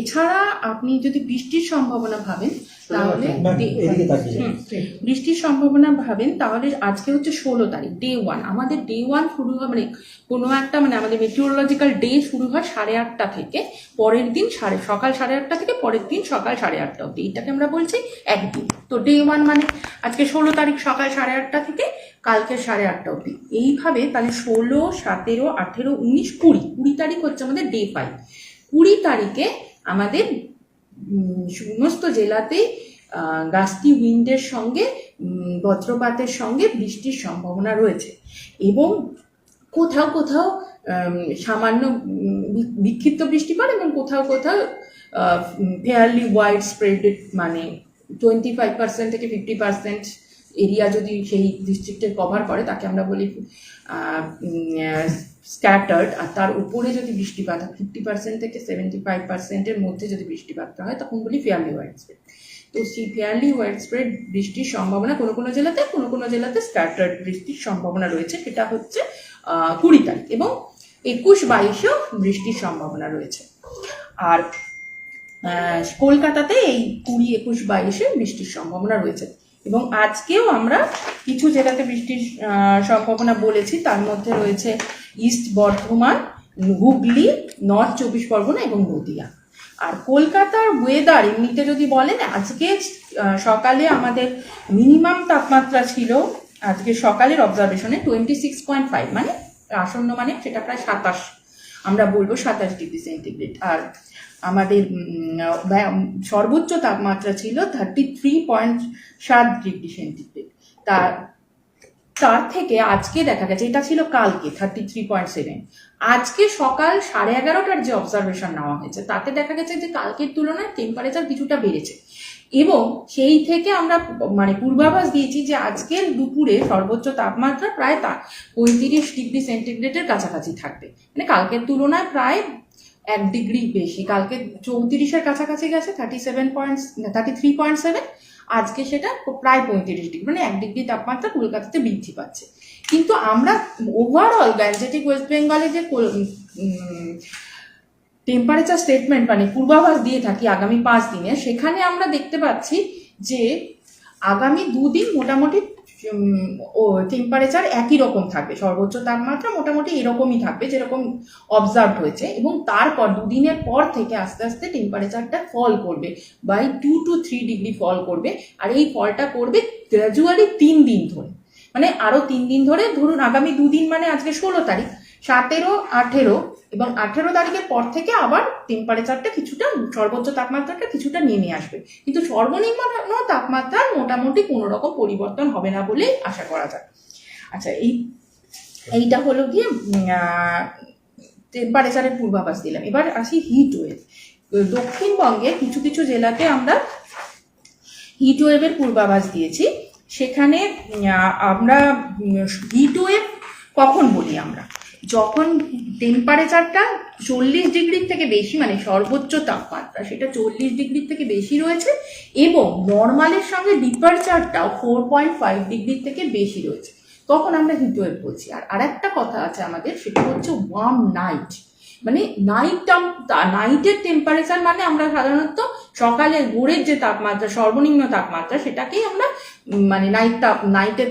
এছাড়া আপনি যদি বৃষ্টির সম্ভাবনা ভাবেন তাহলে বৃষ্টির সম্ভাবনা ভাবেন তাহলে আজকে হচ্ছে ষোলো তারিখ ডে ওয়ান। আমাদের ডে ওয়ান শুরু হয় মানে কোনো একটা মানে আমাদের মেটিওরোলজিক্যাল ডে শুরু হয় সাড়ে আটটা থেকে পরের দিন সাড়ে সকাল সাড়ে আটটা থেকে পরের দিন সকাল সাড়ে আটটা অব্দি এইটাকে আমরা বলছি একদিন। তো ডে ওয়ান মানে আজকে ষোলো তারিখ সকাল সাড়ে আটটা থেকে কালকে সাড়ে আটটা অব্দি এইভাবে তাহলে ষোলো সতেরো আঠেরো উনিশ কুড়ি কুড়ি তারিখ হচ্ছে আমাদের ডে ফাইভ। কুড়ি তারিখে আমাদের সমস্ত জেলাতেই গাস্তি উইন্ডের সঙ্গে বজ্রপাতের সঙ্গে বৃষ্টির সম্ভাবনা রয়েছে এবং কোথাও কোথাও সামান্য বিক্ষিপ্ত বৃষ্টিপাত এবং কোথাও কোথাও ফেয়ারলি ওয়াইড স্প্রেডেড মানে টোয়েন্টি ফাইভ পার্সেন্ট থেকে ফিফটি পার্সেন্ট এরিয়া যদি সেই ডিস্ট্রিক্টের কভার করে, তাকে আমরা বলি স্ক্যাটার্ড আর তার উপরে যদি বৃষ্টিপাত হয় ফিফটি পার্সেন্ট থেকে সেভেন্টি ফাইভ পার্সেন্টের মধ্যে যদি বৃষ্টিপাতটা হয়, তখন বলি ফেয়ারলি ওয়াইড স্প্রেড তো সেই ফেয়ারলি ওয়াইড স্প্রেড বৃষ্টির সম্ভাবনা কোনো কোনো জেলাতে, কোনো কোনো জেলাতে স্ক্যাটার্ড বৃষ্টির সম্ভাবনা রয়েছে। সেটা হচ্ছে কুড়ি তারিখ এবং একুশ বাইশেও বৃষ্টির সম্ভাবনা রয়েছে। আর কলকাতাতে এই কুড়ি, একুশ, বাইশে বৃষ্টির সম্ভাবনা রয়েছে। এবং আজকেও আমরা কিছু জেলাতে বৃষ্টির সম্ভাবনা বলেছি, তার মধ্যে রয়েছে ইস্ট বর্ধমান, হুগলি, নর্থ চব্বিশ পরগনা এবং নদিয়া। আর কলকাতার ওয়েদার এমনিতে যদি বলেন, আজকে সকালে আমাদের মিনিমাম তাপমাত্রা ছিল, আজকে সকালের অবজারভেশনে টোয়েন্টি সিক্স পয়েন্ট ফাইভ মানে আসন্ন মানে সেটা প্রায় সাতাশ। আমরা বলব সাতাশ ডিগ্রি সেন্টিগ্রেড। আর আমাদের সর্বোচ্চ তাপমাত্রা ছিল থার্টি থ্রি পয়েন্ট সাত ডিগ্রি সেন্টিগ্রেড। তার তার থেকে আজকে দেখা গেছে, এটা ছিল কালকে থার্টি থ্রি পয়েন্ট সেভেন আজকে সকাল সাড়ে এগারোটার যে অবজারভেশন নেওয়া হয়েছে, তাতে দেখা গেছে যে কালকের তুলনায় টেম্পারেচার কিছুটা বেড়েছে। এবং সেই থেকে আমরা মানে পূর্বাভাস দিয়েছি যে আজকের দুপুরে সর্বোচ্চ তাপমাত্রা প্রায় তা, পঁয়ত্রিশ ডিগ্রি সেন্টিগ্রেডের কাছাকাছি থাকবে। মানে কালকের তুলনায় প্রায় এক ডিগ্রি বেশি। কালকে চৌত্রিশের কাছাকাছি গেছে thirty seven point thirty three point seven আজকে সেটা প্রায় পঁয়ত্রিশ ডিগ্রি মানে এক ডিগ্রি তাপমাত্রা কলকাতাতে বৃদ্ধি পাচ্ছে। কিন্তু আমরা ওভারঅল গ্যানজেটিক ওয়েস্ট বেঙ্গলে যে টেম্পারেচার স্টেটমেন্ট মানে পূর্বাভাস দিয়ে থাকি আগামী পাঁচ দিনে, সেখানে আমরা দেখতে পাচ্ছি যে আগামী দুদিন মোটামুটি ও টেম্পারেচার একই রকম থাকবে। সর্বোচ্চ তাপমাত্রা মোটামুটি এরকমই থাকবে যেরকম অবজার্ভ হয়েছে এবং তারপর দুদিনের পর থেকে আস্তে আস্তে টেম্পারেচারটা ফল করবে by two two three degree fall করবে আর এই ফলটা করবে গ্র্যাজুয়ালি তিন দিন ধরে। মানে আরও তিন দিন ধরে, ধরুন আগামী দুদিন মানে আজকে ষোলো তারিখ সতেরো, আঠেরো এবং আঠেরো তারিখের পর থেকে আবার টেম্পারেচারটা কিছুটা সর্বোচ্চ তাপমাত্রাটা কিছুটা নেমে আসবে। কিন্তু সর্বনিম্ন তাপমাত্রার মোটামুটি কোনো রকম পরিবর্তন হবে না বলেই আশা করা যায়। আচ্ছা এই, এইটা হলো গিয়ে টেম্পারেচারের পূর্বাভাস দিলাম। এবার আসি হিট ওয়েভ দক্ষিণবঙ্গে কিছু কিছু জেলাতে আমরা হিট ওয়েভের পূর্বাভাস দিয়েছি। সেখানে আমরা হিট ওয়েভ কখন বলি আমরা? যখন টেম্পারেচারটা চল্লিশ ডিগ্রির থেকে বেশি মানে সর্বোচ্চ তাপমাত্রা, সেটা চল্লিশ ডিগ্রির থেকে বেশি রয়েছে এবং নর্মালের সঙ্গে ডিপারচারটাও ফোর পয়েন্ট ফাইভ ডিগ্রির থেকে বেশি রয়েছে। তখন আমরা হিট ওয়েভ বলছি। আর আরেকটা কথা আছে আমাদের, সেটা হচ্ছে ওয়ার্ম নাইট মানে নাইট নাইটের টেম্পারেচার মানে আমরা সাধারণত সকালে ভোরের যে তাপমাত্রা, সর্বনিম্ন তাপমাত্রা, সেটাকেই আমরা মানে নাইট তাপ নাইটের